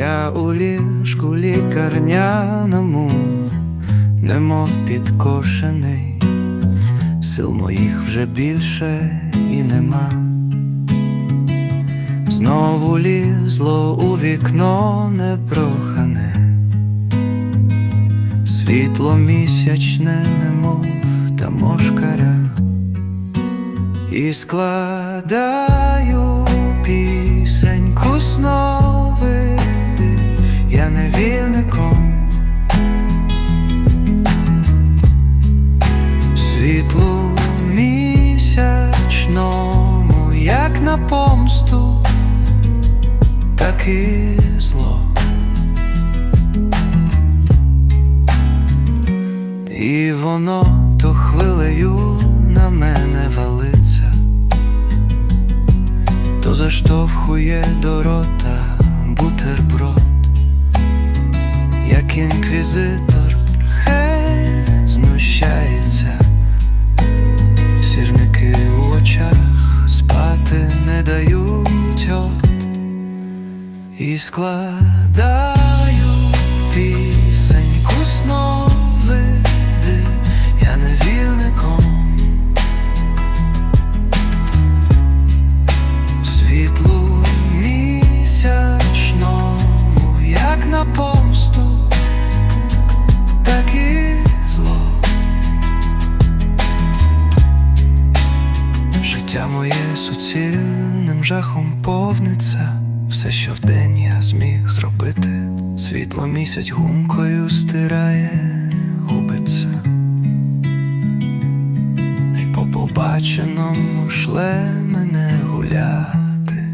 Я у ліжку лікарняному, немов підкошений, сил моїх вже більше і нема. Знову лізло у вікно непрохане, світло місячне, немов та мошкаря, і складаю пісеньку сновиди, так і воно то хвилею на мене валиться, то заштовхує до рота бутерброд, як інквізитор хай знущається, і складаю пісеньку сновиди, я невільником світлу місячному, як на помсту, так і зло. Життя моє суцільним жахом повниться, все, що вдень я зміг зробити, світло місяць гумкою стирає, губиться, і по побаченому шле мене гуляти.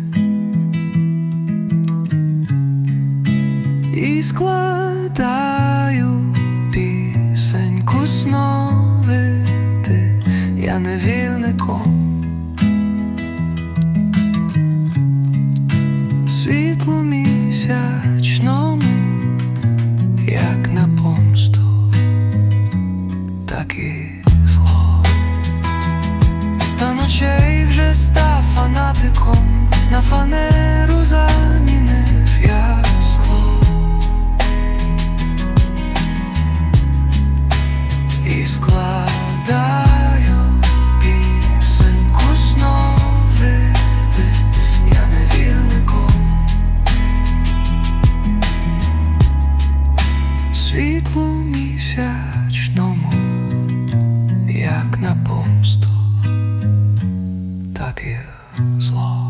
І складаю Та ночей вже став фанатиком, на фанеру замінив я скло. І складаю пісеньку сновиди, я невільником. Світлу місячному, як на помсту, так і зло.